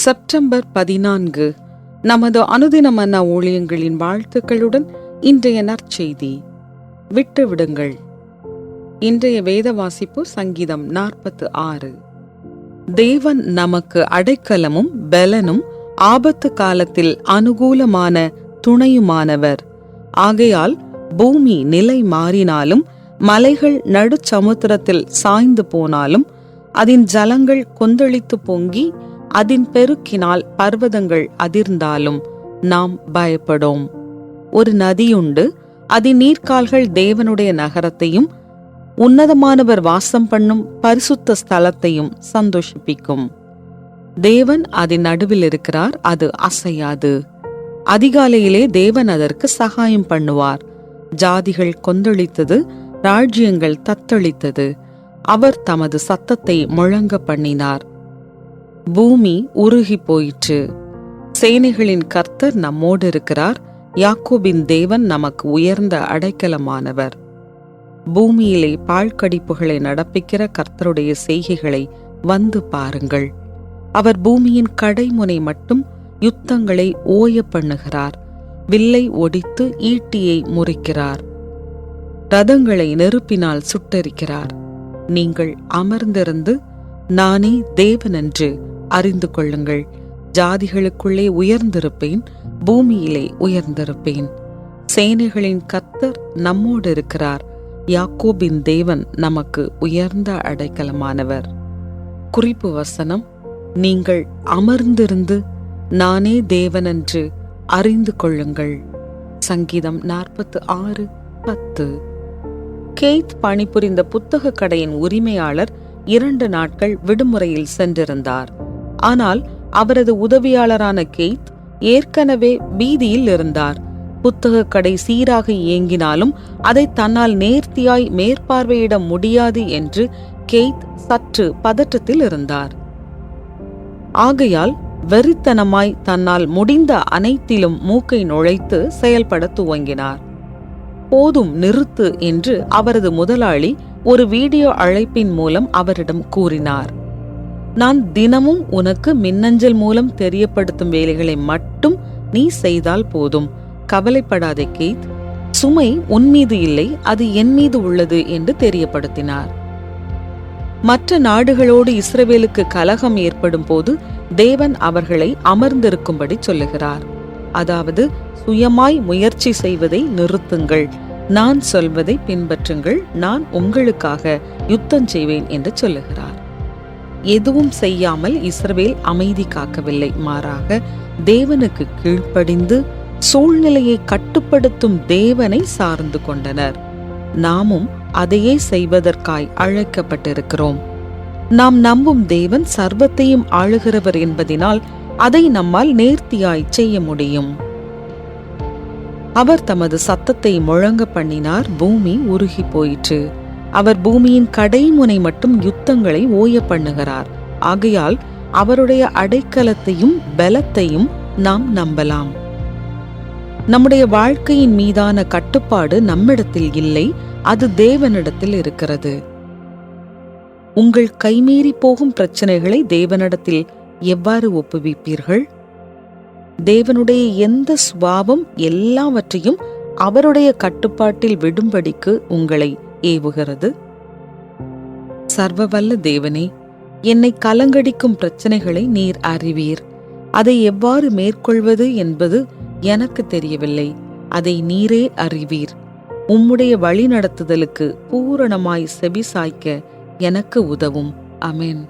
September பதினான்கு நமது அனுதின மன்னா ஊழியங்களின் வாழ்த்துக்களுடன் இன்றைய நற்செய்தி. விட்டு விடுங்கள் இன்றைய வேத வாசிப்பு சங்கீதம் நாற்பத்து ஆறு தேவன் நமக்கு அடைக்கலமும் பலனும் ஆபத்து காலத்தில் அனுகூலமான துணையுமானவர். ஆகையால் பூமி நிலை மாறினாலும் மலைகள் நடுச்சமுத்திரத்தில் சாய்ந்து போனாலும் அதன் ஜலங்கள் கொந்தளித்து பொங்கி அதன் பெருக்கினால் பர்வதங்கள் அதிர்ந்தாலும் நாம் பயப்படோம். ஒரு நதியுண்டு அதன் நீர்க்கால்கள் தேவனுடைய நகரத்தையும் உன்னதமானவர் வாசம் பண்ணும் பரிசுத்த ஸ்தலத்தையும் சந்தோஷிப்பிக்கும். தேவன் அதன் நடுவில் இருக்கிறார் அது அசையாது. அதிகாலையிலே தேவன் அதற்கு சகாயம் பண்ணுவார். ஜாதிகள் கொந்தளித்தது ராஜ்யங்கள் தத்தளித்தது. அவர் தமது சத்தத்தை முழங்க பண்ணினார். பூமி உருகி போயிற்று. சேனைகளின் கர்த்தர் நம்மோடு இருக்கிறார். யாக்கோபின் தேவன் நமக்கு உயர்ந்த அடைக்கலமானவர். பூமியிலே பாழ்கடிப்புகளை நடப்பிக்கிற கர்த்தருடைய செய்கைகளை வந்து பாருங்கள். அவர் பூமியின் கடைமுனை மட்டும் யுத்தங்களை ஓய பண்ணுகிறார். வில்லை ஒடித்து ஈட்டியை முறிக்கிறார். ரதங்களை நெருப்பினால் சுட்டரிக்கிறார். நீங்கள் அமர்ந்திருந்து நானே தேவன் என்று அறிந்து கொள்ளுங்கள். ஜாதிகளுக்குள்ளே உயர்ந்திருப்பேன் பூமியிலே உயர்ந்திருப்பேன். சேனைகளின் கத்தர் நம்மோடு இருக்கிறார். யாக்கோபின் தேவன் நமக்கு உயர்ந்த அடைக்கலமானவர். குறிப்பு வசனம் நீங்கள் அமர்ந்திருந்து நானே தேவனென்று அறிந்து கொள்ளுங்கள். சங்கீதம் நாற்பத்து ஆறு பத்து. கெய்த் பணிபுரிந்த புத்தக கடையின் உரிமையாளர் இரண்டு நாட்கள் விடுமுறையில் சென்றிருந்தார். ஆனால் அவரது உதவியாளரான கெய்த் ஏற்கனவே பீதியில் இருந்தார். புத்தக கடை சீராக இயங்கினாலும் அதை தன்னால் நேர்த்தியாய் மேற்பார்வையிட முடியாது என்று கெய்த் சற்று பதற்றத்தில் இருந்தார். ஆகையால் வெறித்தனமாய் தன்னால் முடிந்த அனைத்திலும் மூக்கை நுழைத்து செயல்பட துவங்கினார். போதும் நிறுத்து என்று அவரது முதலாளி ஒரு வீடியோ அழைப்பின் மூலம் அவரிடம் கூறினார். நான் தினமும் உனக்கு மின்னஞ்சல் மூலம் தெரியப்படுத்தும் வேலைகளை மட்டும் நீ செய்தால் போதும். கவலைப்படாதே கீத். சுமை உன் மீது இல்லை அது என் மீது உள்ளது என்று தெரியப்படுத்தினார். மற்ற நாடுகளோடு இஸ்ரவேலுக்கு கலகம் ஏற்படும் போது தேவன் அவர்களை அமர்ந்திருக்கும்படி சொல்லுகிறார். அதாவது சுயமாய் முயற்சி செய்வதை நிறுத்துங்கள். நான் சொல்வதை பின்பற்றுங்கள் நான் உங்களுக்காக யுத்தம் செய்வேன் என்று சொல்லுகிறார். எதுவும் செய்யாமல் இஸ்ரவேல் அமைதி காக்கவில்லை. மாறாக தேவனுக்கு கீழ்ப்படிந்து சூழ்நிலையை கட்டுப்படுத்தும் தேவனை சார்ந்து கொண்டனர். நாமும் அதையே செய்வதற்காய் அழைக்கப்பட்டிருக்கிறோம். நாம் நம்பும் தேவன் சர்வத்தையும் ஆளுகிறவர் என்பதினால் அதை நம்மால் நேர்த்தியாய் செய்ய முடியும். அவர் தமது சத்தத்தை முழங்க பண்ணினார் பூமி உருகி போயிற்று. அவர் பூமியின் கடைமுனை மட்டும் யுத்தங்களை ஓய பண்ணுகிறார். ஆகையால் அவருடைய அடைக்கலத்தையும் பலத்தையும் நாம் நம்பலாம். நம்முடைய வாழ்க்கையின் மீதான கட்டுப்பாடு நம்மிடத்தில் இல்லை அது தேவனிடத்தில் இருக்கிறது. உங்கள் கைமீறி போகும் பிரச்சனைகளை தேவனிடத்தில் எவ்வாறு ஒப்புவிப்பீர்கள்? தேவனுடைய எந்த சுபாவம் எல்லாவற்றையும் அவருடைய கட்டுப்பாட்டில் விடும்படிக்கு உங்களை ஏவுகிறது. சர்வவல்ல தேவனே என்னை கலங்கடிக்கும் பிரச்சனைகளை நீர் அறிவீர். அதை எவ்வாறு மேற்கொள்வது என்பது எனக்கு தெரியவில்லை. அதை நீரே அறிவீர். உம்முடைய வழி நடத்துதலுக்கு பூரணமாய் செவி சாய்க்க எனக்கு உதவும். அமேன்.